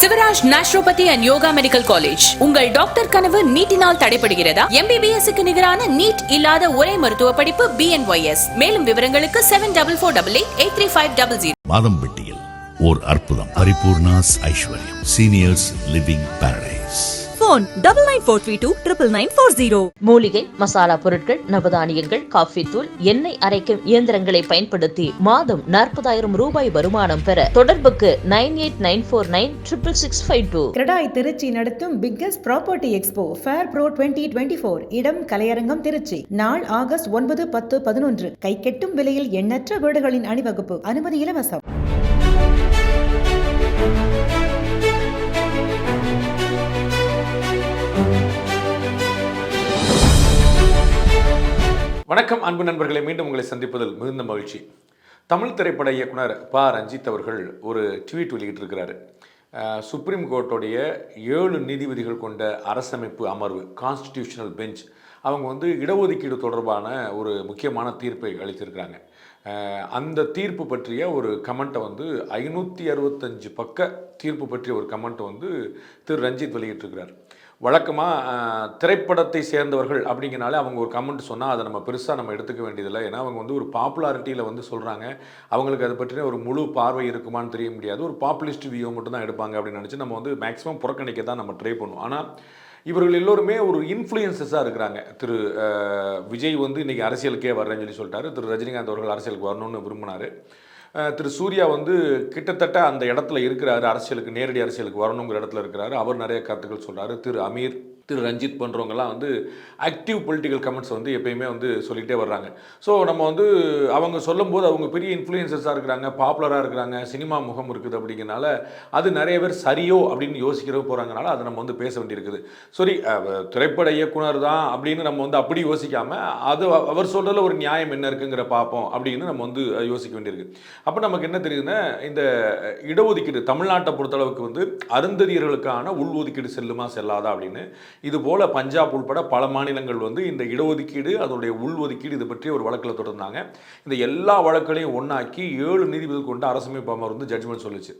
Sivaraj naturopathy and yoga medical college. உங்கள் doctor கனவு நீட்டினால் தடைப்படுகிறதா எம்பிபிஎஸ்க்கு நிகரான நீட் இல்லாத ஒரே மருத்துவ படிப்பு பிஎன்ஒய்எஸ் மேலும் விவரங்களுக்கு seven double four double eight eight three five double zero மாதம்பட்டியில் ஓர் அற்புதம். பரிபூர்ணாஸ் ஐஸ்வர்யம். Seniors living paradise phone double nine four three two triple nine four zero மூலிகை மசாலா பொருட்கள் நவதானியங்கள் காஃபி தூள் எண்ணெய் அரைக்கும் இயந்திரங்களை பயன்படுத்தி மாதம் நாற்பதாயிரம் ரூபாய் வருமானம் பெற தொடர்புக்கு nine eight nine four nine triple six five two. CREDAI Tiruchi நடத்தும் biggest property expo fair pro twenty twenty four இடம் கலையரங்கம் திருச்சி. நாள் ஆகஸ்ட் ஒன்பது பத்து பதினொன்று. கைக்கெட்டும் விலையில் எண்ணற்ற வீடுகளின் அணிவகுப்பு. அனுமதி இலவசம். வணக்கம் அன்பு நண்பர்களை. மீண்டும் உங்களை சந்திப்பதில் மிகுந்த மகிழ்ச்சி. தமிழ் திரைப்பட இயக்குனர் ப. ரஞ்சித் அவர்கள் ஒரு ட்வீட் வெளியிட்டிருக்கிறாரு. சுப்ரீம் கோர்ட்டுடைய ஏழு நீதிபதிகள் கொண்ட அரசமைப்பு அமர்வு கான்ஸ்டிடியூஷனல் பெஞ்ச் அவங்க வந்து இடஒதுக்கீடு தொடர்பான ஒரு முக்கியமான தீர்ப்பை அளித்திருக்கிறாங்க. அந்த தீர்ப்பு பற்றிய ஒரு கமெண்ட்டை வந்து ஐநூற்றி அறுபத்தஞ்சு பக்க தீர்ப்பு பற்றிய ஒரு கமெண்ட்டை வந்து திரு. ரஞ்சித் வெளியிட்டிருக்கிறார். வழக்கமாக திரைப்படத்தை சேர்ந்தவர்கள் அப்படிங்கனாலே அவங்க ஒரு கமெண்ட் சொன்னால் அதை நம்ம பெருசாக நம்ம எடுத்துக்க வேண்டியதில்லை. ஏன்னா அவங்க வந்து ஒரு பாப்புலாரிட்டியில் வந்து சொல்கிறாங்க அவங்களுக்கு அதை பற்றின ஒரு முழு பார்வை இருக்குமான்னு தெரிய முடியாது. ஒரு பாப்புலிஸ்ட் வியூ மட்டும் தான் எடுப்பாங்க அப்படின்னு நினச்சி நம்ம வந்து மேக்ஸிமம் புறக்கணிக்க தான் நம்ம ட்ரை பண்ணுவோம். ஆனால் இவர்கள் எல்லோருமே ஒரு இன்ஃப்ளூயன்சஸாக இருக்கிறாங்க. திரு விஜய் வந்து இன்றைக்கி அரசியலுக்கே வர்றேன்னு சொல்லி சொல்லிட்டாரு. திரு ரஜினிகாந்த் அவர்கள் அரசியலுக்கு வரணும்னு விரும்பினார். திரு சூர்யா வந்து கிட்டத்தட்ட அந்த இடத்துல இருக்கிறாரு அரசியலுக்கு நேரடி அரசியலுக்கு வரணுங்கிற இடத்துல இருக்கிறாரு. அவர் நிறைய கருத்துக்கள் சொல்கிறாரு திரு அமீர் திரு ரஞ்சித் பண்ணுறவங்கலாம் வந்து ஆக்டிவ் பொலிட்டிக்கல் கமெண்ட்ஸ் வந்து எப்பயுமே வந்து சொல்லிகிட்டே வர்றாங்க. ஸோ நம்ம வந்து அவங்க சொல்லும்போது அவங்க பெரிய இன்ஃப்ளூயன்சஸாக இருக்கிறாங்க பாப்புலராக இருக்கிறாங்க சினிமா முகம் இருக்குது அப்படிங்கிறனால அது நிறைய பேர் சரியோ அப்படின்னு யோசிக்கிறவு போகிறாங்கனால அதை நம்ம வந்து பேச வேண்டியிருக்குது. சரி திரைப்பட இயக்குனர் தான் அப்படின்னு நம்ம வந்து அப்படி யோசிக்காமல் அது அவர் சொல்கிறதுல ஒரு நியாயம் என்ன இருக்குங்கிற பார்ப்போம் அப்படின்னு நம்ம வந்து யோசிக்க வேண்டியிருக்கு. அப்போ நமக்கு என்ன தெரியுதுன்னா இந்த இடஒதுக்கீடு தமிழ்நாட்டை பொறுத்தளவுக்கு வந்து அருந்ததியர்களுக்கான உள்ஒதுக்கீடு செல்லுமா செல்லாதா அப்படின்னு இதுபோல் பஞ்சாப் உள்பட பல மாநிலங்கள் வந்து இந்த இடஒதுக்கீடு அதனுடைய உள்ஒதுக்கீடு இது பற்றி ஒரு வழக்கில் தொடர்ந்தாங்க. இந்த எல்லா வழக்குகளையும் ஒன்றாக்கி ஏழு நீதிபதிகள் கொண்டு அரசமைப்பு அமர்வு வந்து ஜட்ஜ்மெண்ட் சொல்லிச்சு.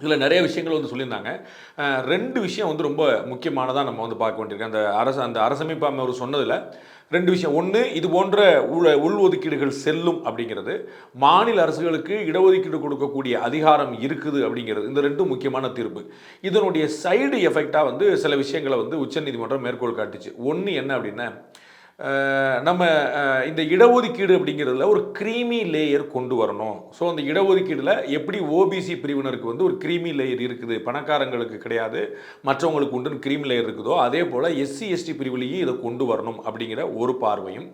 இதில் நிறைய விஷயங்கள் வந்து சொல்லியிருந்தாங்க. ரெண்டு விஷயம் வந்து ரொம்ப முக்கியமானதாக நம்ம வந்து பார்க்க வேண்டியிருக்கு. அந்த அரசு அந்த அரசமைப்பு அமர்வு சொன்னதில் ரெண்டு விஷயம். ஒன்று இது போன்ற உள் உள்ஒதுக்கீடுகள் செல்லும் அப்படிங்கிறது. மாநில அரசுகளுக்கு இடஒதுக்கீடு கொடுக்கக்கூடிய அதிகாரம் இருக்குது அப்படிங்கிறது. இந்த ரெண்டும் முக்கியமான தீர்ப்பு. இதனுடைய சைடு எஃபெக்டாக வந்து சில விஷயங்களை வந்து உச்சநீதிமன்றம் மேற்கோள் காட்டுச்சு. ஒன்று என்ன அப்படின்னா நம்ம இந்த இடஒதுக்கீடு அப்படிங்கிறதுல ஒரு க்ரீமி லேயர் கொண்டு வரணும். ஸோ அந்த இடஒதுக்கீடில் எப்படி ஓபிசி பிரிவினருக்கு வந்து ஒரு க்ரீமி லேயர் இருக்குது பணக்காரங்களுக்கு கிடையாது மற்றவங்களுக்கு உண்டு க்ரீமி லேயர் இருக்குதோ அதே போல் எஸ்சி எஸ்டி பிரிவிலையும் இதை கொண்டு வரணும் அப்படிங்கிற ஒரு பார்வையும்.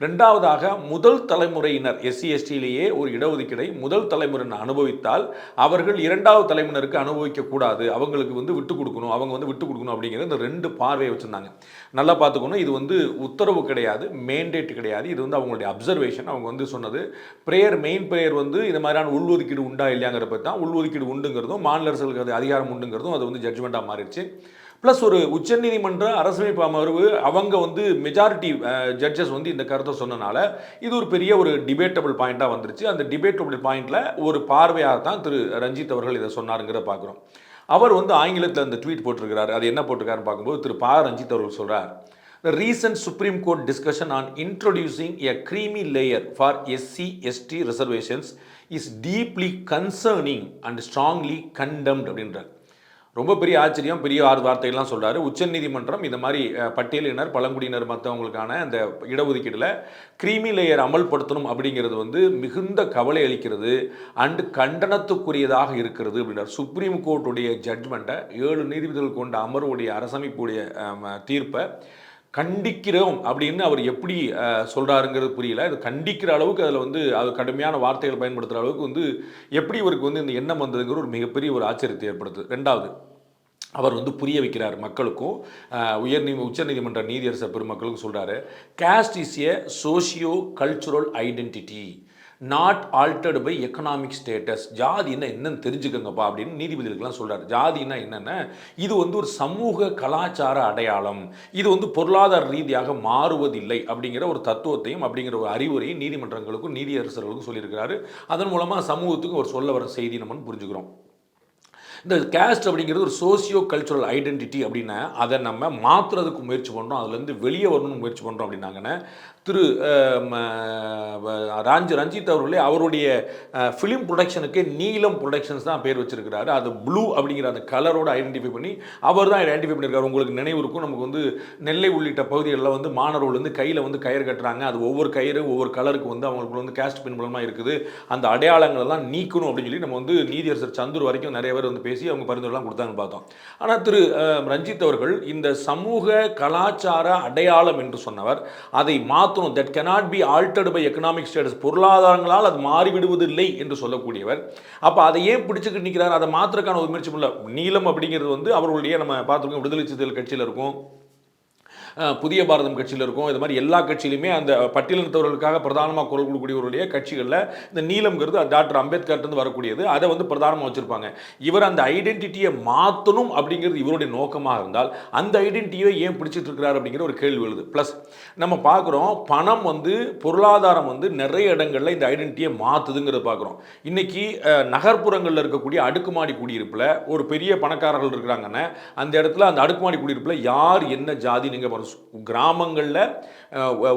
ரெண்டாவதாக முதல் தலைமுறையினர் எஸ்சி எஸ்டியிலேயே ஒரு இடஒதுக்கீடை முதல் தலைமுறையினர் அனுபவித்தால் அவர்கள் இரண்டாவது தலைமுறையினருக்கு அனுபவிக்கக்கூடாது. அவங்களுக்கு வந்து விட்டு கொடுக்கணும் அவங்க வந்து விட்டு கொடுக்கணும் அப்படிங்கிற இந்த ரெண்டு பார்வையை வச்சுருந்தாங்க. நல்லா பார்த்துக்கணும் இது வந்து உத்தரவு கிடையாது மேண்டேட் கிடையாது. இது வந்து அவங்களுடைய அப்சர்வேஷன் அவங்க வந்து சொன்னது ப்ரேயர் மெயின் ப்ரேயர் வந்து இந்த மாதிரியான உள்ஒதுக்கீடு உண்டா இல்லையாங்கிறப்ப தான் உள்ஒதுக்கீடு உண்டுங்கிறதும் மாநில அரசுகளுக்கு அது அதிகாரம் உண்டுங்கிறதும் அது வந்து ஜட்ஜ்மெண்ட்டாக மாறிடுச்சு. ப்ளஸ் ஒரு உச்சநீதிமன்ற அரசமைப்பு அமர்வு அவங்க வந்து மெஜாரிட்டி ஜட்ஜஸ் வந்து இந்த கருத்தை சொன்னனால இது ஒரு பெரிய ஒரு டிபேட்டபிள் பாயிண்ட்டாக வந்துருச்சு. அந்த டிபேட்டபிள் பாயிண்டில் ஒரு பார்வையாக தான் திரு ரஞ்சித் அவர்கள் இதை சொன்னாருங்கிறத பார்க்குறோம் அவர் வந்து ஆங்கிலத்தில் அந்த ட்வீட் போட்டிருக்கிறார். அது என்ன போட்டிருக்காருன்னு பார்க்கும்போது திரு பா. ரஞ்சித் அவர்கள் சொல்கிறார் The supreme court discussion on on a creamy layer for SC ST reservations is deeply concerning and strongly condemned அப்படின்றார். ரொம்ப பெரிய ஆச்சரியம் பெரிய ஆறு வார்த்தைகள்லாம் சொல்கிறாரு உச்சநீதிமன்றம் இந்த மாதிரி பட்டியலினர் பழங்குடியினர் மற்றவங்களுக்கான அந்த இடஒதுக்கீடில் கிரீமி லேயர் அமல்படுத்தணும் அப்படிங்கிறது வந்து மிகுந்த கவலை அளிக்கிறது அண்டு கண்டனத்துக்குரியதாக இருக்கிறது அப்படின்றார். சுப்ரீம் கோர்ட்டுடைய ஜட்மெண்ட்டை ஏழு நீதிபதிகள் கொண்ட அமர்வுடைய அரசமைப்புடைய தீர்ப்பை கண்டிக்கிறோம் அப்படின்னு அவர் எப்படி சொல்கிறாருங்கிறது புரியல. இது கண்டிக்கிற அளவுக்கு அதில் வந்து அது கடுமையான வார்த்தைகள் பயன்படுத்துகிற அளவுக்கு வந்து எப்படி இவருக்கு வந்து இந்த எண்ணம் வந்ததுங்கிற ஒரு மிகப்பெரிய ஒரு ஆச்சரியத்தை ஏற்படுத்துது. ரெண்டாவது அவர் வந்து புரிய வைக்கிறார் மக்களுக்கும் அஹ், உயர் நீ உச்சநீதிமன்ற நீதியரசர் பெருமக்களுக்கும் சொல்கிறாரு caste is a socio cultural identity not altered by economic status ஜாதின்னா என்னன்னு தெரிஞ்சுக்கங்கப்பா அப்படின்னு நீதிபதிகளுக்கெல்லாம் சொல்கிறார் ஜாதின்னா என்னென்ன இது வந்து ஒரு சமூக கலாச்சார அடையாளம். இது வந்து பொருளாதார ரீதியாக மாறுவதில்லை அப்படிங்கிற ஒரு தத்துவத்தையும் அப்படிங்கிற ஒரு அறிவுரையும் நீதிமன்றங்களுக்கும் நீதியரசர்களுக்கும் சொல்லியிருக்கிறாரு. அதன் மூலமாக சமூகத்துக்கு ஒரு சொல்ல வர செய்தி நம்ம புரிஞ்சுக்கிறோம். இந்த கேஸ்ட் அப்படிங்கிறது ஒரு சோசியோ கல்ச்சுரல் ஐடென்டிட்டி அப்படின்னா அதை நம்ம மாற்றுறதுக்கு முயற்சி பண்ணுறோம் அதுலேருந்து வெளியே வரணும்னு முயற்சி பண்ணுறோம் அப்படின்னாங்கன்னா திரு அஹ், ராஞ்சி ரஞ்சித் அவர்களே அவருடைய ஃபிலிம் ப்ரொடக்ஷனுக்கு நீலம் ப்ரொடக்ஷன்ஸ் தான் பேர் வச்சிருக்கிறாரு. அது ப்ளூ அப்படிங்கிற அந்த கலரோட ஐடென்டிஃபை பண்ணி அவர் தான் ஐடென்டிஃபை பண்ணியிருக்காரு உங்களுக்கு நினைவு இருக்கும். நமக்கு வந்து நெல்லை உள்ளிட்ட பகுதிகளில் வந்து மாணவர்கள் வந்து கையில் வந்து கயிறு கட்டுறாங்க. அது ஒவ்வொரு கயிறு ஒவ்வொரு கலருக்கு வந்து அவங்களுக்கு வந்து கேஸ்ட் பின் மூலமாக இருக்குது. அந்த அடையாளங்கள் எல்லாம் நீக்கணும் அப்படின்னு சொல்லி நம்ம வந்து நீதியரசர் சந்துரு வரைக்கும் நிறைய பேர் வந்து பேசி அவங்க பரிந்துரைலாம் கொடுத்தாங்கன்னு பார்த்தோம். ஆனால் திரு ரஞ்சித் அவர்கள் இந்த சமூக கலாச்சார அடையாளம் என்று சொன்னவர் அதை மாற்றணும் that cannot be altered by economic status பொருளாதாரங்களால் அது மாறிவிடுவதில்லை என்று சொல்லக்கூடியவர். அப்போ அதை ஏன் பிடிச்சிக்கிட்டு நிற்கிறார் அதை மாற்றுறதுக்கான ஒரு முயற்சி பண்ணல. நீளம் அப்படிங்கிறது வந்து அவர்களுடைய நம்ம பார்த்துருக்கோம் விடுதலை சிறுத்தைகள் கட்சியில் இருக்கும். புதிய பாரதம் கட்சியில் இருக்கும். இது மாதிரி எல்லா கட்சியிலுமே அந்த பட்டியலினத்தவர்களுக்காக பிரதானமாக குரல் கொடுக்கக்கூடியவருடைய கட்சிகளில் இந்த நீலம்ங்கிறது டாக்டர் அம்பேத்கர்ட்டு வரக்கூடியது. அதை வந்து பிரதானமாக வச்சுருப்பாங்க. இவர் அந்த ஐடென்டிட்டியை மாற்றணும் அப்படிங்கிறது இவருடைய நோக்கமாக இருந்தால் அந்த ஐடென்டிட்டியை ஏன் பிடிச்சிட்டு இருக்கிறார் அப்படிங்கிற ஒரு கேள்வி எழுது. ப்ளஸ் நம்ம பார்க்குறோம் பணம் வந்து பொருளாதாரம் வந்து நிறைய இடங்களில் இந்த ஐடென்டிட்டியை மாற்றுதுங்கிறத பார்க்குறோம். இன்றைக்கி நகர்ப்புறங்களில் இருக்கக்கூடிய அடுக்குமாடி குடியிருப்பில் ஒரு பெரிய பணக்காரர்கள் இருக்கிறாங்கன்னா அந்த இடத்துல அந்த அடுக்குமாடி குடியிருப்பில் யார் என்ன ஜாதி நீங்கள் கிராமங்களில்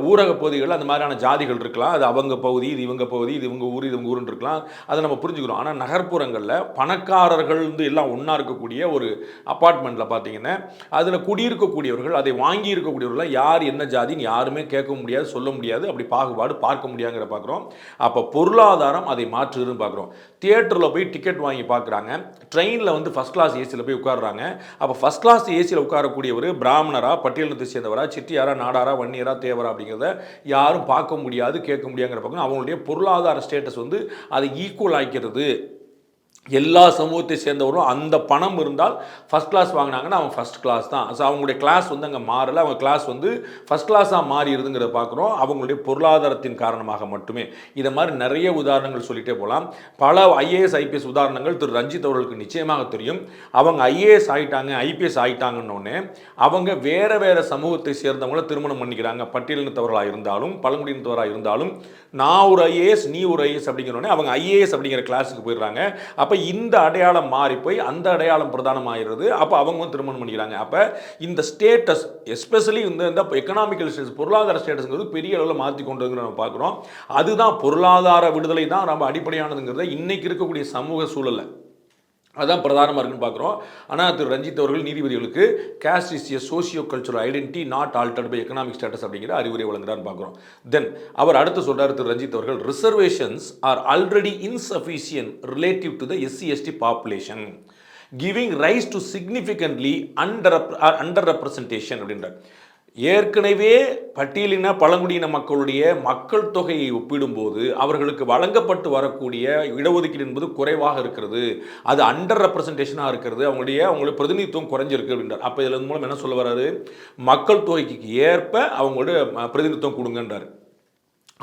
ஊரக பகுதிகளில் அந்த மாதிரியான ஜாதிகள் இருக்கலாம். அது அவங்க பகுதி இது இவங்க பகுதி இது இவங்க ஊர் இது இவங்க ஊருன்னு இருக்கலாம். அதை நம்ம புரிஞ்சுக்கிறோம். ஆனால் நகர்ப்புறங்களில் பணக்காரர்கள் வந்து எல்லாம் ஒன்றா இருக்கக்கூடிய ஒரு அப்பார்ட்மெண்ட்டில் பார்த்தீங்கன்னா அதில் குடியிருக்கக்கூடியவர்கள் அதை வாங்கி இருக்கக்கூடியவர்கள் யார் என்ன ஜாதின்னு யாருமே கேட்க முடியாது சொல்ல முடியாது. அப்படி பாகுபாடு பார்க்க முடியாங்கிற பார்க்குறோம் அப்போ பொருளாதாரம் அதை மாற்றுதுன்னு பார்க்குறோம் தியேட்டரில் போய் டிக்கெட் வாங்கி பார்க்குறாங்க ட்ரெயினில் வந்து ஃபஸ்ட் கிளாஸ் ஏசியில் போய் உட்காடுறாங்க அப்போ ஃபஸ்ட் கிளாஸ் ஏசியில் உட்காரக்கூடியவர் பிராமணரா பட்டியலினத்தை சேர்ந்தவரா சிட்டியாரா நாடாரா வன்னியரா தேவரா அப்படிங்கிறத யாரும் பார்க்க முடியாது கேட்க முடியாங்கிற பக்கம் அவங்களுடைய பொருளாதார ஸ்டேட்டஸ் வந்து அதை ஈக்குவல் ஆக்கிறது எல்லா சமூகத்தை சேர்ந்தவரும் அந்த பணம் இருந்தால் ஃபஸ்ட் கிளாஸ் வாங்கினாங்கன்னா அவன் ஃபஸ்ட் கிளாஸ் தான். ஸோ அவங்களுடைய கிளாஸ் வந்து அங்கே மாறல. அவங்க கிளாஸ் வந்து ஃபஸ்ட் கிளாஸாக மாறிடுதுங்கிறத பார்க்குறோம். அவங்களுடைய பொருளாதாரத்தின் காரணமாக மட்டுமே. இதை மாதிரி நிறைய உதாரணங்கள் சொல்லிகிட்டே போகலாம். பல ஐஏஎஸ் ஐபிஎஸ் உதாரணங்கள் திரு ரஞ்சித் அவர்களுக்கு நிச்சயமாக தெரியும். அவங்க ஐஏஎஸ் ஆகிட்டாங்க ஐபிஎஸ் ஆயிட்டாங்கன்னொன்னே அவங்க வேறு வேறு சமூகத்தை சேர்ந்தவங்கள திருமணம் பண்ணிக்கிறாங்க. பட்டியலினத்தவர்களாக இருந்தாலும் பழங்குடியினத்தவராக இருந்தாலும் நான் ஒரு ஐஏஎஸ் நீ ஒரு ஐஏஎஸ் அப்படிங்கிறோடனே அவங்க ஐஏஎஸ் அப்படிங்கிற கிளாஸுக்கு போயிடுறாங்க. அப்போ அப்போ இந்த அடையாளம் மாறி போய் அந்த அடையாளம் பிரதானமாகிறது. அப்போ அவங்களும் திருமணம் பண்ணிக்கிறாங்க. அப்போ இந்த ஸ்டேட்டஸ் எஸ்பெஷலி இந்த இந்த எக்கனாமிக்கல் ஸ்டேட்டஸ் பொருளாதார ஸ்டேட்டஸ்ங்கிறது பெரிய அளவில் மாற்றி கொண்டு நம்ம பார்க்குறோம். அதுதான் பொருளாதார விடுதலை தான் ரொம்ப அடிப்படையானதுங்கிறத இன்றைக்கி இருக்கக்கூடிய சமூக சூழலை அதான் பிரதானமாக இருக்குன்னு பார்க்குறோம் ஆனால் திரு. ரஞ்சித் அவர்கள் நீதிபதிகளுக்கு caste is a socio cultural identity not altered by economic status அப்படிங்கிற அறிவுரை வழங்குறான்னு பார்க்குறோம் தென் அவர் அடுத்து சொல்கிறார் திரு. ரஞ்சித் அவர்கள் reservations are already insufficient relative to the SC ST population giving rise to significantly under under representation அப்படின்றார். ஏற்கனவே பட்டியலின பழங்குடியின மக்களுடைய மக்கள் தொகையை ஒப்பிடும்போது அவர்களுக்கு வழங்கப்பட்டு வரக்கூடிய இடஒதுக்கீடு என்பது குறைவாக இருக்கிறது. அது அண்டர் ரெப்ரசன்டேஷனாக இருக்கிறது. அவங்களுடைய அவங்களுடைய பிரதிநிதித்துவம் குறைஞ்சிருக்கு அப்படின்றார். அப்போ இதில் மூலம் என்ன சொல்ல வர்றாரு? மக்கள் தொகைக்கு ஏற்ப அவங்களுடைய பிரதிநிதித்துவம் கொடுங்கன்றார்.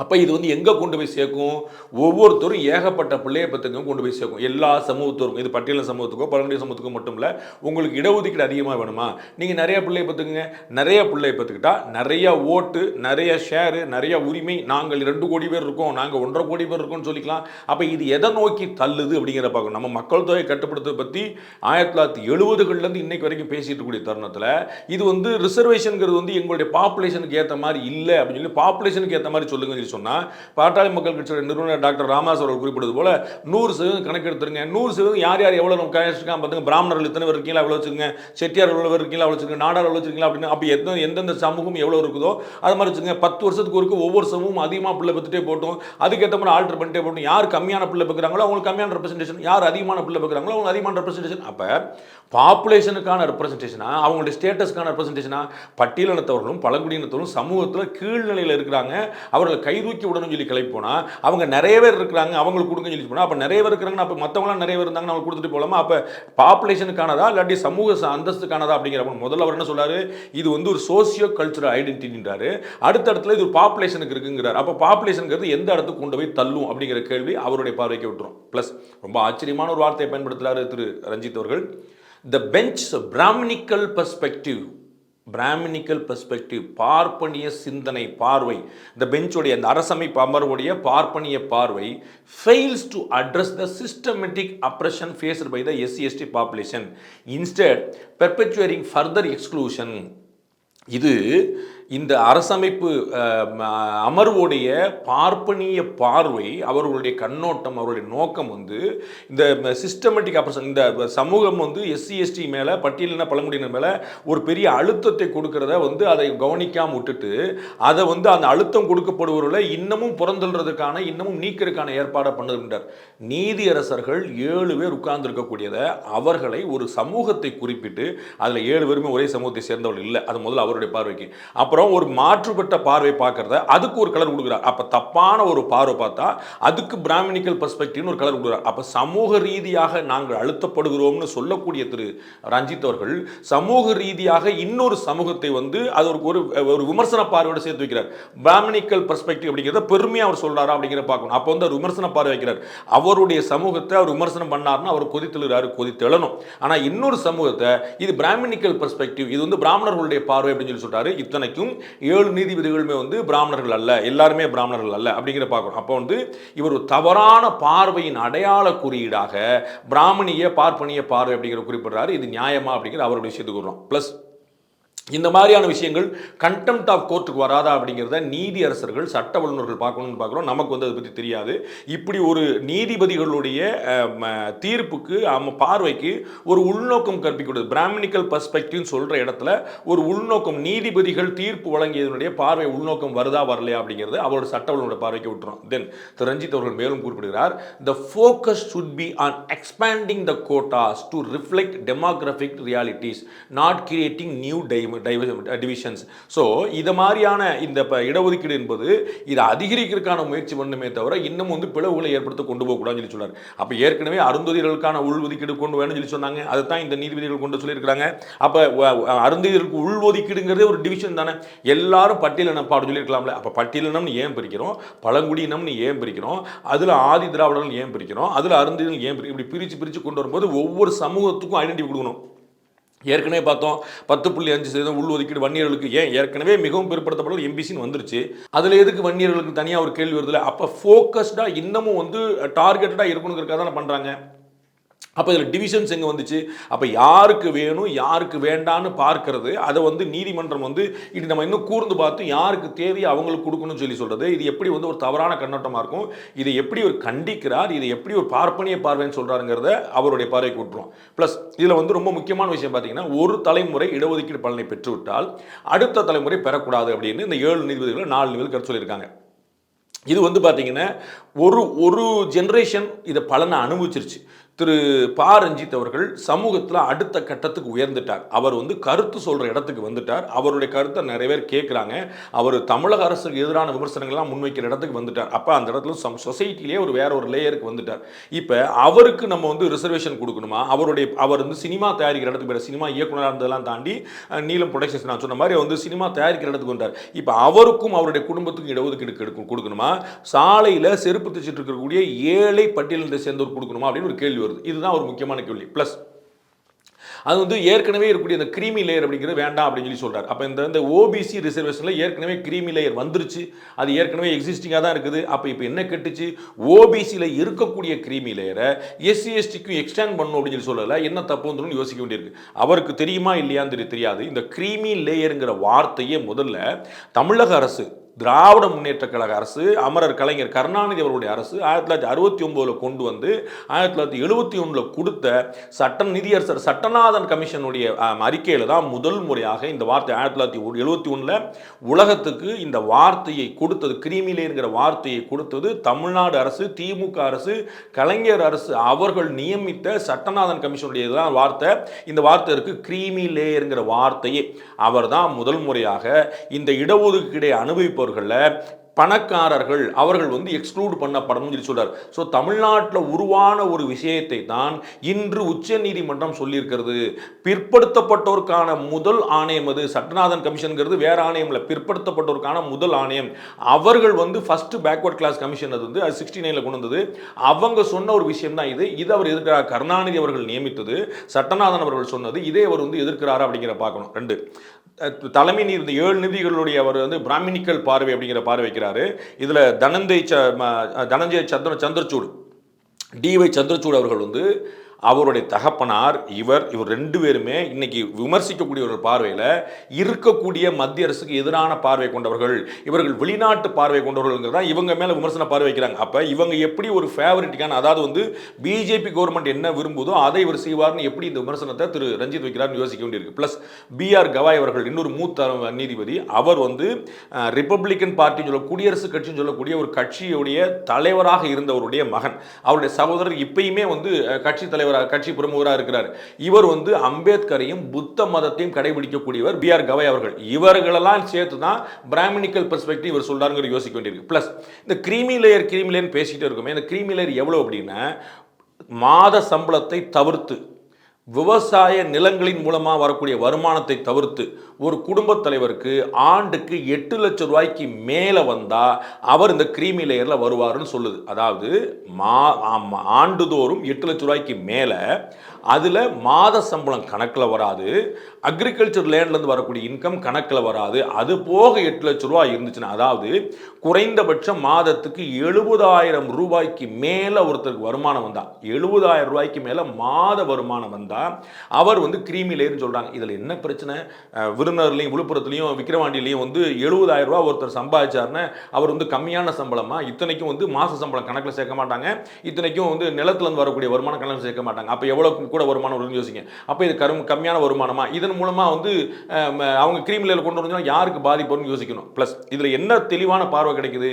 அப்போ இது வந்து எங்கே கொண்டு போய் சேர்க்கும்? ஒவ்வொருத்தரும் ஏகப்பட்ட பிள்ளைய பத்துக்கும் கொண்டு போய் சேர்க்கும். எல்லா சமூகத்தோருக்கும் இது பட்டியல சமூகத்துக்கோ பழங்குடிய சமூகத்துக்கோ மட்டும் இல்லை உங்களுக்கு இடஒதுக்கீடு அதிகமாக வேணுமா? நீங்கள் நிறைய பிள்ளைய பத்துக்குங்க நிறைய பிள்ளைய பத்துக்கிட்டா நிறைய ஓட்டு நிறைய ஷேரு நிறைய உரிமை நாங்கள் ரெண்டு கோடி பேர் இருக்கோம் நாங்கள் ஒன்றரை கோடி பேர் இருக்கோம்னு சொல்லிக்கலாம். அப்போ இது எதை நோக்கி தள்ளுது அப்படிங்கிற பார்க்கணும். நம்ம மக்கள் தொகை கட்டுப்படுத்த பற்றி ஆயிரத்தி தொள்ளாயிரத்தி எழுபதுகள்லேருந்து இன்னைக்கு வரைக்கும் பேசிட்டு இருக்கக்கூடிய தருணத்தில் இது வந்து ரிசர்வேஷனுங்கிறது வந்து எங்களுடைய பாப்புலேஷனுக்கு ஏற்ற மாதிரி இல்லை அப்படின்னு சொல்லி பாப்புலேஷனுக்கு ஏற்ற மாதிரி சொல்லுங்க சொல்லி சொன்னால் பாட்டாளி மக்கள் கட்சியோட நிறுவனர் டாக்டர் ராமதாஸ் அவர்கள் குறிப்பிட்டது போல நூறு சதவீதம் கணக்கெடுத்துருங்க. நூறு சதவீதம் யார் யார் எவ்வளோ நம்ம கணக்கு பார்த்துங்க பிராமணர்கள் இத்தனை பேர் இருக்கீங்களா எவ்வளோ வச்சுக்கோங்க. செட்டியார் எவ்வளோ பேர் இருக்கீங்களா அவ்வளோ வச்சுக்கோங்க. நாடார் எவ்வளோ வச்சுருக்கீங்களா அப்படின்னு அப்போ எந்த எந்தெந்த சமூகம் எவ்வளோ இருக்குதோ அது மாதிரி வச்சுக்கோங்க. பத்து வருஷத்துக்கு ஒருக்கு ஒவ்வொரு சமூகம் அதிகமாக பிள்ளை பெற்றுட்டே போட்டோம். அதுக்கேற்ற மாதிரி ஆல்டர் பண்ணிட்டே போட்டோம். யார் கம்மியான பிள்ளை பெற்கிறாங்களோ அவங்களுக்கு கம்மியான ரெப்ரஸன்டேஷன் யார் அதிகமான பிள்ளை பெற்கிறாங்களோ அவங்களுக்கு அதிகமான ரெப்ரஸன்டேஷன் அப்போ பாப்புலேஷனுக்கான ரெப்ரசன்டேஷனா அவங்களுடைய ஸ்டேட்டஸ்க்கான ரெப்ரசன்டேஷனா பட்டியலினத்தவர்களும் பழங்குடியினத்தவர்களும் சமூகத்தில் கீழ்நிலையில் இருக்கிறாங்க. அவர்களை கைதூக்கி விடணும்னு சொல்லி கிளம்பி போனால் அவங்க நிறைய பேர் இருக்கிறாங்க அவங்களுக்கு கொடுங்கன்னு சொல்லி போனால் அப்போ நிறைய பேர் இருக்கிறாங்கன்னா அப்போ மற்றவங்களாம் நிறைய பேர் இருந்தாங்கன்னு அவங்க கொடுத்துட்டு போகலாமா அப்போ பாப்புலேஷனுக்கானதா இல்லாட்டி சமூக ச- அந்தஸ்துக்கானதா அப்படிங்கிறப்ப முதல்ல அவர் என்ன சொல்றாரு? இது வந்து ஒரு சோசியோ கல்ச்சுரல் ஐடென்டிட்டின்றாரு அடுத்த இடத்துல இது ஒரு பாப்புலேஷனுக்கு இருக்குங்கிறார். அப்போ பாப்புலேஷனுங்கிறது எந்த இடத்துக்கு கொண்டு போய் தள்ளும் அப்படிங்கிற கேள்வி அவருடைய பார்வைக்கு விட்டுரும் ப்ளஸ் ரொம்ப ஆச்சரியமான ஒரு வார்த்தையை பயன்படுத்துகிறாரு திரு ரஞ்சித் அவர்கள். The bench Brahminical perspective Brahminical perspective பார்ப்பனிய சிந்தனை பார்வை. இந்த பெஞ்சுடைய அந்த அரசமைப்பு அமர்வுடைய பார்ப்பனிய பார்வை fails to address the systematic oppression faced by the SC ST population instead perpetuating further exclusion இது இந்த அரசமைப்பு அமர்வுடைய பார்ப்பனிய பார்வை அவர்களுடைய கண்ணோட்டம் அவருடைய நோக்கம் வந்து இந்த சிஸ்டமேட்டிக் அப்ரஷன் இந்த சமூகம் வந்து எஸ்சி எஸ்டி மேலே பட்டியலின பழங்குடியினர் மேலே ஒரு பெரிய அழுத்தத்தை கொடுக்கறத வந்து அதை கவனிக்காமல் விட்டுட்டு அதை வந்து அந்த அழுத்தம் கொடுக்கப்படுவவர்களை இன்னமும் புறந்தள்ளுறதுக்கான இன்னமும் நீக்கிறதுக்கான ஏற்பாடை பண்ணுகின்றார். நீதியரசர்கள் ஏழு பேர் உட்கார்ந்துருக்கக்கூடியதை அவர்களை ஒரு சமூகத்தை குறிப்பிட்டு அதில் ஏழு பேருமே ஒரே சமூகத்தை சேர்ந்தவர்கள் இல்லை. அது முதல்ல அவருடைய பார்வைக்கு. அப்புறம் அப்புறம் ஒரு மாற்றுப்பட்ட பார்வை பார்க்கறத அதுக்கு ஒரு கலர் கொடுக்குறார். அப்போ தப்பான ஒரு பார்வை பார்த்தா அதுக்கு பிராமணிக்கல் பர்ஸ்பெக்டிவ்னு ஒரு கலர் கொடுக்குறார். அப்போ சமூக ரீதியாக நாங்கள் அழுத்தப்படுகிறோம்னு சொல்லக்கூடிய திரு ரஞ்சித் அவர்கள் சமூக ரீதியாக இன்னொரு சமூகத்தை வந்து அது ஒரு ஒரு ஒரு விமர்சன பார்வையோட சேர்த்து வைக்கிறார். பிராமணிக்கல் பர்ஸ்பெக்டிவ் அப்படிங்கிறத பெருமையாக அவர் சொல்கிறாரா அப்படிங்கிற பார்க்கணும். அப்போ வந்து அவர் விமர்சன பார்வை வைக்கிறார். அவருடைய சமூகத்தை அவர் விமர்சனம் பண்ணார்னா அவர் கொதித்தெழுகிறாரு கொதித்தெழணும். ஆனால் இன்னொரு சமூகத்தை இது பிராமணிக்கல் பர்ஸ்பெக்டிவ் இது வந்து பிராமணர்களுடைய பார்வை அப்படின்னு சொல்லி சொல்கிறாரு இத்தனைக்கும் ஏழு நீதிபதிகளுமே வந்து பிராமணர்கள் அல்ல எல்லாருமே பிராமணர்கள் அல்ல அப்படிங்கிற பார்க்குறோம் அப்போ வந்து இவர் ஒரு தவறான பார்வையின் அடையாள குறியீடாக பிராமணிய பார்ப்பனிய பார்வை அப்படிங்கிற குறிப்பிடுறாரு. இது நியாயமா அப்படிங்கிற அவருடைய விஷயத்துக்கு வரும் ப்ளஸ் இந்த மாதிரியான விஷயங்கள் கண்டெம்ட் ஆஃப் கோர்ட்டுக்கு வராதா அப்படிங்கிறத நீதி அரசர்கள் சட்ட வல்லுநர்கள் பார்க்கணும்னு பார்க்குறோம். நமக்கு வந்து அதை பற்றி தெரியாது. இப்படி ஒரு நீதிபதிகளுடைய தீர்ப்புக்கு நம்ம பார்வைக்கு ஒரு உள்நோக்கம் கற்பிக்கூடாது பிராமணிக்கல் பர்ஸ்பெக்டிவ்னு சொல்கிற இடத்துல ஒரு உள்நோக்கம் நீதிபதிகள் தீர்ப்பு வழங்கியதனுடைய பார்வை உள்நோக்கம் வருதா வரலையா அப்படிங்கிறது அவரோட சட்ட வல்லுநருடைய பார்வைக்கு விட்டுரும். தென் திரு ரஞ்சித் அவர்கள் மேலும் குறிப்பிடுகிறார் the focus should be on expanding the quotas to reflect demographic realities not creating new diamond divisions so இது மாதிரியான இந்த இடஒதுக்கீடு என்பது இதை அதிகரிக்கிறதுக்கான முயற்சி பண்ணுமே தவிர இன்னும் வந்து பிளவுகளை ஏற்படுத்த கொண்டு போகக்கூடாதுன்னு சொல்லி சொன்னார். அப்போ ஏற்கனவே அருந்ததிகளுக்கான உள்ஒதுக்கீடு கொண்டு வேணும்னு சொல்லி சொன்னாங்க. அதுதான் இந்த நீதிபதிகள் கொண்டு சொல்லியிருக்கிறாங்க. அப்போ அருந்ததிகளுக்கு உள்ஒதுக்கீடுங்கிறதே ஒரு டிவிஷன் தானே. எல்லாரும் பட்டியலினம் பாடு சொல்லியிருக்கலாம்ல. அப்போ பட்டியலினம்னு ஏன் பிரிக்கிறோம்? பழங்குடியினம்னு ஏன் பிரிக்கிறோம்? அதில் ஆதி திராவிடர்கள் ஏன் பிரிக்கிறோம்? அதில் அருந்ததிகள் ஏன் பிரி இப்படி பிரித்து பிரித்து கொண்டு வரும்போது ஒவ்வொரு சமூகத்துக்கும் ஐடென்டிட்டி கொடுக்கணும். ஏற்கனவே பார்த்தோம் பத்து புள்ளி அஞ்சு சதவீதம் உள்ஒதுக்கீடு வன்னியர்களுக்கு ஏன்? ஏற்கனவே மிகவும் பிற்படுத்தப்பட்ட எம்பிசின்னு வந்துருச்சு. அதில் எதுக்கு வன்னியர்களுக்கு தனியாக ஒரு கேள்வி வருதுல அப்போ ஃபோக்கஸ்டாக இன்னமும் வந்து டார்கெட்டடாக இருக்கணுங்கிறதுக்காக தானே பண்ணுறாங்க அப்போ இதில் டிவிஷன்ஸ் எங்கே வந்துச்சு? அப்போ யாருக்கு வேணும் யாருக்கு வேண்டான்னு பார்க்கறது அதை வந்து நீதிமன்றம் வந்து இது நம்ம இன்னும் கூர்ந்து பார்த்து யாருக்கு தேவை அவங்களுக்கு கொடுக்கணும்னு சொல்லி சொல்கிறது இது எப்படி வந்து ஒரு தவறான கண்ணோட்டமாக இருக்கும்? இதை எப்படி ஒரு கண்டிக்கிறார்? இதை எப்படி ஒரு பார்ப்பனிய பார்வைன்னு சொல்கிறாருங்கிறத அவருடைய பார்வைக்கு விட்டுரும் ப்ளஸ் இதில் வந்து ரொம்ப முக்கியமான விஷயம் பார்த்தீங்கன்னா ஒரு தலைமுறை இடஒதுக்கீடு பலனை பெற்றுவிட்டால் அடுத்த தலைமுறை பெறக்கூடாது அப்படின்னு இந்த ஏழு நீதிபதிகள் நாலு நீதிபதிகள் கருத்து சொல்லியிருக்காங்க. இது வந்து பார்த்தீங்கன்னா ஒரு ஒரு ஜென்ரேஷன் இதை பலனை அனுபவிச்சிருச்சு. திரு பா ரஞ்சித் அவர்கள் சமூகத்தில் அடுத்த கட்டத்துக்கு உயர்ந்துட்டார். அவர் வந்து கருத்து சொல்கிற இடத்துக்கு வந்துட்டார். அவருடைய கருத்தை நிறைய பேர் கேட்குறாங்க அவர் தமிழக அரசுக்கு எதிரான விமர்சனங்கள்லாம் முன்வைக்கிற இடத்துக்கு வந்துட்டார். அப்போ அந்த இடத்துல சம் சொசைட்டிலேயே ஒரு வேற ஒரு லேயருக்கு வந்துட்டார். இப்போ அவருக்கு நம்ம வந்து ரிசர்வேஷன் கொடுக்கணுமா? அவருடைய அவர் வந்து சினிமா தயாரிக்கிற இடத்துக்கு வேறு சினிமா இயக்குனராக இருந்ததெல்லாம் தாண்டி நீலம் ப்ரொடக்ஷன்ஸ் நான் சொன்ன மாதிரி வந்து சினிமா தயாரிக்கிற இடத்துக்கு வந்தார் இப்போ அவருக்கும் அவருடைய குடும்பத்துக்கும் இடஒதுக்கீடு கெடுக்கும் கொடுக்கணுமா? சாலையில் செருப்பு தைச்சிட்டு இருக்கக்கூடிய ஏழை பட்டியலினத்தை சேர்ந்தவர் கொடுக்கணுமா? அப்படின்னு ஒரு கேள்வி வருது இதுதான் ஒரு முக்கியமான கேள்வி. ப்ளஸ் அது வந்து ஏற்கனவே இருக்கக்கூடிய இந்த கிரீமி லேயர் அப்படிங்கிறது வேண்டாம் அப்படின்னு சொல்லி சொல்கிறார் அப்போ இந்த இந்த ஓபிசி ரிசர்வேஷனில் ஏற்கனவே கிரீமி லேயர் வந்துருச்சு. அது ஏற்கனவே எக்ஸிஸ்டிங்காக தான் இருக்குது. அப்போ இப்போ என்ன கெட்டுச்சு? ஓபிசியில் இருக்கக்கூடிய கிரீமி லேயரை எஸ்சி எஸ்டிக்கும் எக்ஸ்டெண்ட் பண்ணணும் அப்படின்னு சொல்லி சொல்லலை. என்ன தப்பு வந்துடும் யோசிக்க வேண்டியிருக்கு. அவருக்கு தெரியுமா இல்லையான்னு தெரியாது. இந்த கிரீமி லேயருங்கிற வார்த்தையே முதல்ல தமிழக அரசு திராவிட முன்னேற்ற கழக அரசு அமரர் கலைஞர் கருணாநிதி அவர்களுடைய அரசு ஆயிரத்தி தொள்ளாயிரத்தி அறுபத்தி ஒம்போதில் கொண்டு வந்து ஆயிரத்தி தொள்ளாயிரத்தி எழுபத்தி ஒன்றில் கொடுத்த சட்ட நிதியரசர் சட்டநாதன் கமிஷனுடைய அறிக்கையில் தான் முதல் முறையாக இந்த வார்த்தை ஆயிரத்தி தொள்ளாயிரத்தி எழுபத்தி ஒன்றில் உலகத்துக்கு இந்த வார்த்தையை கொடுத்தது கிரீமிலேங்கிற வார்த்தையை கொடுத்தது தமிழ்நாடு அரசு திமுக அரசு கலைஞர் அரசு அவர்கள் நியமித்த சட்டநாதன் கமிஷனுடைய தான் வார்த்தை. இந்த வார்த்தை இருக்கு கிரீமி லேயருங்கிற வார்த்தையே. அவர் தான் முதல் முறையாக இந்த இடஒதுக்கீடை அனுபவிப்பவர்களில் பணக்காரர்கள் அவர்கள் வந்து எக்ஸ்க்ளூட் பண்ணப்படணும்னு சொல்லி சொல்றாரு. ஸோ தமிழ்நாட்டில் உருவான ஒரு விஷயத்தை தான் இன்று உச்ச நீதிமன்றம் சொல்லியிருக்கிறது. பிற்படுத்தப்பட்டோருக்கான முதல் ஆணையம் அது. சட்டநாதன் கமிஷனுங்கிறது வேற ஆணையம் இல்லை. பிற்படுத்தப்பட்டோருக்கான முதல் ஆணையம். அவர்கள் வந்து ஃபர்ஸ்ட் பேக்வர்ட் கிளாஸ் கமிஷன் அது வந்து அது சிக்ஸ்டி நைனில் கொண்டு வந்தது. அவங்க சொன்ன ஒரு விஷயம் தான் இது. இது அவர் எதிர்க்கிறார். கருணாநிதி அவர்கள் நியமித்தது. சட்டநாதன் அவர்கள் சொன்னது. இதே அவர் வந்து எதிர்க்கிறாரா அப்படிங்கிற பார்க்கணும். ரெண்டு. தலைமை நீதி இந்த ஏழு நிதிகளுடைய அவர் வந்து பிராமினிக்கல் பார்வை அப்படிங்கிற பார்வை வைக்கிறாரு. இதில் தனந்தை ச தனஞ்சய சந்திர சந்திரசூட் டிஒய் சந்திரச்சூடு அவர்கள் வந்து அவருடைய தகப்பனார் இவர் இவர் ரெண்டு பேருமே இன்னைக்கு விமர்சிக்கக்கூடிய ஒரு பார்வையில் இருக்கக்கூடிய மத்திய அரசுக்கு எதிரான பார்வை கொண்டவர்கள். இவர்கள் வெளிநாட்டு பார்வை கொண்டவர்கள் தான் இவங்க மேலே விமர்சன பார்வை வைக்கிறாங்க. அப்போ இவங்க எப்படி ஒரு ஃபேவரட்டிக்கான அதாவது வந்து பிஜேபி கவர்மெண்ட் என்ன விரும்புதோ அதை இவர் செய்வார்னு எப்படி இந்த விமர்சனத்தை திரு. ரஞ்சித் வைக்கிறார்னு யோசிக்க வேண்டியிருக்கு. ப்ளஸ் பிஆர் கவாய் அவர்கள் இன்னொரு மூத்த நீதிபதி அவர் வந்து ரிப்பப்ளிக்கன் பார்ட்டின்னு சொல்ல குடியரசுக் கட்சின்னு சொல்லக்கூடிய ஒரு கட்சியுடைய தலைவராக இருந்தவருடைய மகன். அவருடைய சகோதரர் இப்பயுமே வந்து கட்சி தலைவர் தலைவராக கட்சி பிரமுகராக இருக்கிறார். இவர் வந்து அம்பேத்கரையும் புத்த மதத்தையும் கடைபிடிக்கக்கூடியவர் பி ஆர் கவை அவர்கள். இவர்களெல்லாம் சேர்த்து தான் பிராமணிக்கல் பெர்ஸ்பெக்டிவ் இவர் சொல்றாருங்கிற யோசிக்க வேண்டியிருக்கு. ப்ளஸ் இந்த கிரீமி லேயர் கிரீமி லேயர் பேசிக்கிட்டே இருக்கோமே இந்த கிரீமி லேயர் எவ்வளோ அப்படின்னா மாத சம்பளத்தை தவிர்த்து விவசாய நிலங்களின் மூலமாக வரக்கூடிய வருமானத்தை தவிர்த்து ஒரு குடும்பத் தலைவருக்கு ஆண்டுக்கு எட்டு லட்சம் ரூபாய்க்கு மேலே வந்தால் அவர் இந்த கிரீமி லேயரில் வருவாருன்னு சொல்லுது. அதாவது மா ஆண்டுதோறும் எட்டு லட்சம் ரூபாய்க்கு மேலே அதில் மாத சம்பளம் கணக்கில் வராது. அக்ரிகல்ச்சர் லேண்ட்லேருந்து வரக்கூடிய இன்கம் கணக்கில் வராது. அது போக எட்டு லட்ச ரூபாய் இருந்துச்சுன்னா அதாவது குறைந்தபட்சம் மாதத்துக்கு எழுபதாயிரம் ரூபாய்க்கு மேலே ஒருத்தருக்கு வருமானம் வந்தால் எழுபதாயிரம் ரூபாய்க்கு மேலே மாத வருமானம் வந்தால் அவர் வந்து கிரீமி லேயர்னு சொல்கிறாங்க இதில் என்ன பிரச்சனை? விருதுநகர்லையும் விழுப்புரத்துலையும் விக்கிரவாண்டிலையும் வந்து எழுபதாயிரம் ரூபாய் ஒருத்தர் சம்பாதிச்சாருன்னு அவர் வந்து கம்மியான சம்பளமா இத்தனைக்கும் வந்து மாத சம்பளம் கணக்கில் சேர்க்க மாட்டாங்க. இத்தனைக்கும் வந்து நிலத்துலேருந்து வரக்கூடிய வருமானம் கணக்கில் சேர்க்க மாட்டாங்க. அப்போ எவ்வளோ கூட வருமானம் வரும்னு யோசிங்க. அப்போ இது கரும் கம்மியான வருமானமா? இதன் மூலமாக வந்து அவங்க கிரீம் கொண்டு வந்தாலும் யாருக்கு பாதிப்பு வரும்னு யோசிக்கணும். ப்ளஸ் இதில் என்ன தெளிவான பார்வை கிடைக்குது?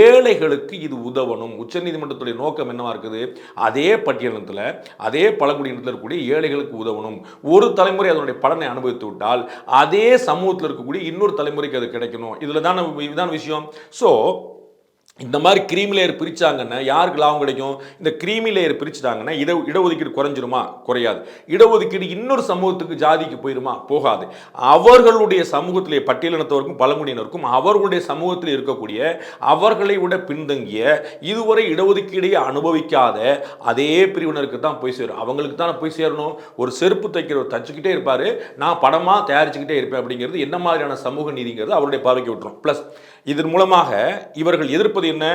ஏழைகளுக்கு இது உதவணும். உச்சநீதிமன்றத்துடைய நோக்கம் என்னவா இருக்குது? அதே பட்டியலத்தில் அதே பழங்குடியினத்தில் இருக்கக்கூடிய ஏழைகளுக்கு உதவணும். ஒரு தலைமுறை அதனுடைய பலனை அனுபவித்து விட்டால் அதே சமூகத்தில் இருக்கக்கூடிய இன்னொரு தலைமுறைக்கு அது கிடைக்கணும். இதில் தான் இதுதான் விஷயம். ஸோ இந்த மாதிரி கிரீமி லேயர் பிரித்தாங்கன்னா யாருக்கு லாபம் கிடைக்கும்? இந்த கிரீமி லேயர் பிரிச்சுட்டாங்கன்னா இட இடஒதுக்கீடு குறைஞ்சிருமா? குறையாது. இடஒதுக்கீடு இன்னொரு சமூகத்துக்கு ஜாதிக்கு போயிருமா? போகாது. அவர்களுடைய சமூகத்திலே பட்டியலினத்தவருக்கும் பழங்குடியினருக்கும் அவர்களுடைய சமூகத்தில் இருக்கக்கூடிய அவர்களை விட பின்தங்கிய இதுவரை இடஒதுக்கீடையே அனுபவிக்காத அதே பிரிவினருக்கு தான் போய் சேரும். அவங்களுக்கு தான் போய் சேரணும். ஒரு செருப்பு தைக்கிறவர் தச்சுக்கிட்டே இருப்பார். நான் படமாக தயாரிச்சுக்கிட்டே இருப்பேன் அப்படிங்கிறது என்ன மாதிரியான சமூக நீதிங்கிறது அவருடைய பார்வைக்கு விட்டுரும் ப்ளஸ் இதன் மூலமாக இவர்கள் எதிர்ப்பது என்ன?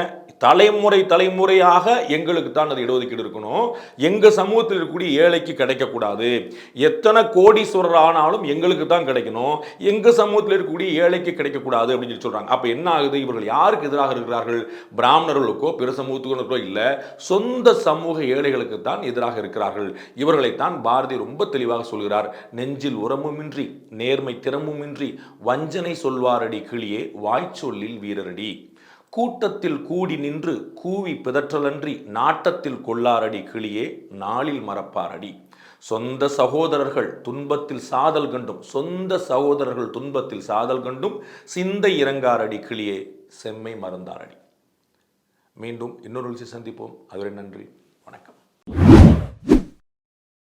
தலைமுறை தலைமுறையாக எங்களுக்கு தான் அது இடஒதுக்கீடு இருக்கணும். எங்கள் சமூகத்தில் இருக்கக்கூடிய ஏழைக்கு கிடைக்கக்கூடாது. எத்தனை கோடீஸ்வரர் ஆனாலும் எங்களுக்கு தான் கிடைக்கணும். எங்கள் சமூகத்தில் இருக்கக்கூடிய ஏழைக்கு கிடைக்கக்கூடாது அப்படின்னு சொல்லி சொல்கிறாங்க அப்போ என்ன ஆகுது? இவர்கள் யாருக்கு எதிராக இருக்கிறார்கள்? பிராமணர்களுக்கோ பிற சமூகத்துக்கோ இல்லை சொந்த சமூக ஏழைகளுக்கு தான் எதிராக இருக்கிறார்கள். இவர்களைத்தான் பாரதி ரொம்ப தெளிவாக சொல்கிறார். நெஞ்சில் உரமுமின்றி. நேர்மை திறமுமின்றி வஞ்சனை சொல்வாரடி கிளியே வாய்ச்சொல்லில் வீரரடி. கூட்டத்தில் கூடி நின்று கூவி பிதற்றலன்றி நாட்டத்தில் கொள்ளாரடி கிளியே நாளில் மறப்பாரடி. சொந்த சகோதரர்கள் துன்பத்தில் சாதல் கண்டும் சொந்த சகோதரர்கள் துன்பத்தில் சாதல் கண்டும் சிந்தை இறங்காரடி கிளியே செம்மை மறந்தாரடி. மீண்டும் இன்னொரு சந்திப்போம். அதுவரை நன்றி. வணக்கம்.